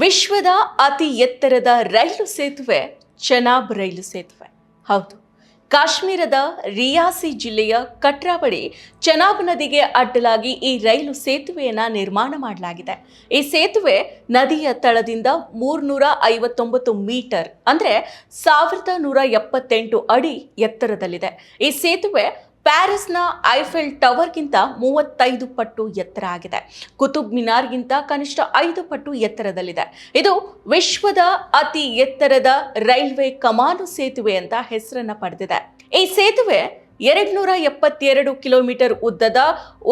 ವಿಶ್ವದ ಅತಿ ಎತ್ತರದ ರೈಲು ಸೇತುವೆ, ಚೆನಾಬ್ ರೈಲು ಸೇತುವೆ. ಹೌದು, ಕಾಶ್ಮೀರದ ರಿಯಾಸಿ ಜಿಲ್ಲೆಯ ಕಟ್ರಾ ಬಳಿ ಚೆನಾಬ್ ನದಿಗೆ ಅಡ್ಡಲಾಗಿ ಈ ರೈಲು ಸೇತುವೆಯನ್ನು ನಿರ್ಮಾಣ ಮಾಡಲಾಗಿದೆ. ಈ ಸೇತುವೆ ನದಿಯ ತಳದಿಂದ ಮೂರ್ನೂರ ಐವತ್ತೊಂಬತ್ತು ಮೀಟರ್, ಅಂದರೆ ಸಾವಿರದ ನೂರ ಎಪ್ಪತ್ತೆಂಟು ಅಡಿ ಎತ್ತರದಲ್ಲಿದೆ. ಈ ಸೇತುವೆ ಪ್ಯಾರಿಸ್ನ ಐಫೆಲ್ ಟವರ್ಗಿಂತ ಮೂವತ್ತೈದು ಪಟ್ಟು ಎತ್ತರ ಆಗಿದೆ. ಕುತುಬ್ ಮಿನಾರ್ಗಿಂತ ಕನಿಷ್ಠ ಐದು ಪಟ್ಟು ಎತ್ತರದಲ್ಲಿದೆ. ಇದು ವಿಶ್ವದ ಅತಿ ಎತ್ತರದ ರೈಲ್ವೆ ಕಮಾನು ಸೇತುವೆ ಅಂತ ಹೆಸರನ್ನು ಪಡೆದಿದೆ. ಈ ಸೇತುವೆ ಎರಡ್ನೂರ ಎಪ್ಪತ್ತೆರಡು ಕಿಲೋಮೀಟರ್ ಉದ್ದದ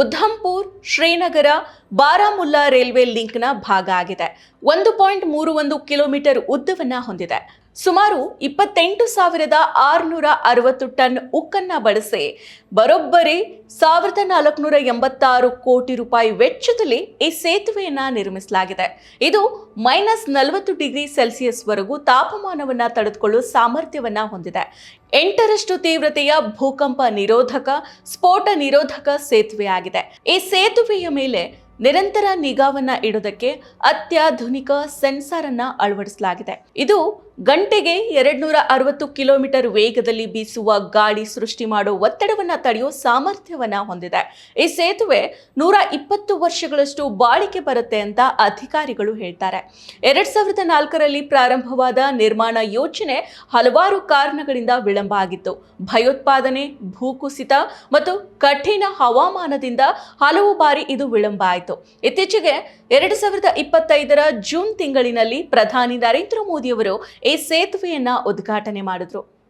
ಉಧಂಪುರ್ ಶ್ರೀನಗರ ಬಾರಾಮುಲ್ಲಾ ರೈಲ್ವೆ ಲಿಂಕ್ನ ಭಾಗ ಆಗಿದೆ. ಒಂದು ಪಾಯಿಂಟ್ ಮೂರು ಒಂದು ಕಿಲೋಮೀಟರ್ ಉದ್ದವನ್ನ ಹೊಂದಿದೆ. ಸುಮಾರು ಇಪ್ಪತ್ತೆಂಟು ಸಾವಿರದ ಆರುನೂರ ಅರವತ್ತು ಟನ್ ಉಕ್ಕನ್ನ ಬಳಸಿ ಬರೋಬ್ಬರಿ ಸಾವಿರದ ನಾಲ್ಕುನೂರ ಎಂಬತ್ತಾರು ಕೋಟಿ ರೂಪಾಯಿ ವೆಚ್ಚದಲ್ಲಿ ಈ ಸೇತುವೆಯನ್ನು ನಿರ್ಮಿಸಲಾಗಿದೆ. ಇದು ಮೈನಸ್ ನಲವತ್ತು ಡಿಗ್ರಿ ಸೆಲ್ಸಿಯಸ್ ವರೆಗೂ ತಾಪಮಾನವನ್ನ ತಡೆದುಕೊಳ್ಳುವ ಸಾಮರ್ಥ್ಯವನ್ನ ಹೊಂದಿದೆ. ಎಂಟರಷ್ಟು ತೀವ್ರತೆಯ ಭೂಕಂಪ ನಿರೋಧಕ, ಸ್ಫೋಟ ನಿರೋಧಕ ಸೇತುವೆಯಾಗಿದೆ. ಈ ಸೇತುವೆಯ ಮೇಲೆ ನಿರಂತರ ನಿಗಾವನ್ನ ಇಡೋದಕ್ಕೆ ಅತ್ಯಾಧುನಿಕ ಸೆನ್ಸಾರ್ ಅನ್ನ ಅಳವಡಿಸಲಾಗಿದೆ. ಇದು ಗಂಟೆಗೆ ಎರಡ್ನೂರ ಅರವತ್ತು ಕಿಲೋಮೀಟರ್ ವೇಗದಲ್ಲಿ ಬೀಸುವ ಗಾಳಿ ಸೃಷ್ಟಿ ಮಾಡೋ ಒತ್ತಡವನ್ನ ತಡೆಯೋ ಸಾಮರ್ಥ್ಯವನ್ನ ಹೊಂದಿದೆ. ಈ ಸೇತುವೆ ನೂರ ಇಪ್ಪತ್ತು ವರ್ಷಗಳಷ್ಟು ಬಾಳಿಕೆ ಬರುತ್ತೆ ಅಂತ ಅಧಿಕಾರಿಗಳು ಹೇಳ್ತಾರೆ. ಎರಡ್ ಸಾವಿರದ ನಾಲ್ಕರಲ್ಲಿ ಪ್ರಾರಂಭವಾದ ನಿರ್ಮಾಣ ಯೋಜನೆ ಹಲವಾರು ಕಾರಣಗಳಿಂದ ವಿಳಂಬ ಆಗಿತ್ತು. ಭಯೋತ್ಪಾದನೆ, ಭೂಕುಸಿತ ಮತ್ತು ಕಠಿಣ ಹವಾಮಾನದಿಂದ ಹಲವು ಬಾರಿ ಇದು ವಿಳಂಬ ಆಯಿತು. ಇತ್ತೀಚೆಗೆ ಎರಡು ಸಾವಿರದ ಇಪ್ಪತ್ತೈದರ ಜೂನ್ ತಿಂಗಳಿನಲ್ಲಿ ಪ್ರಧಾನಿ ನರೇಂದ್ರ ಮೋದಿಯವರು ಈ ಸೇತುವೆಯನ್ನ ಉದ್ಘಾಟನೆ ಮಾಡಿದ್ರು.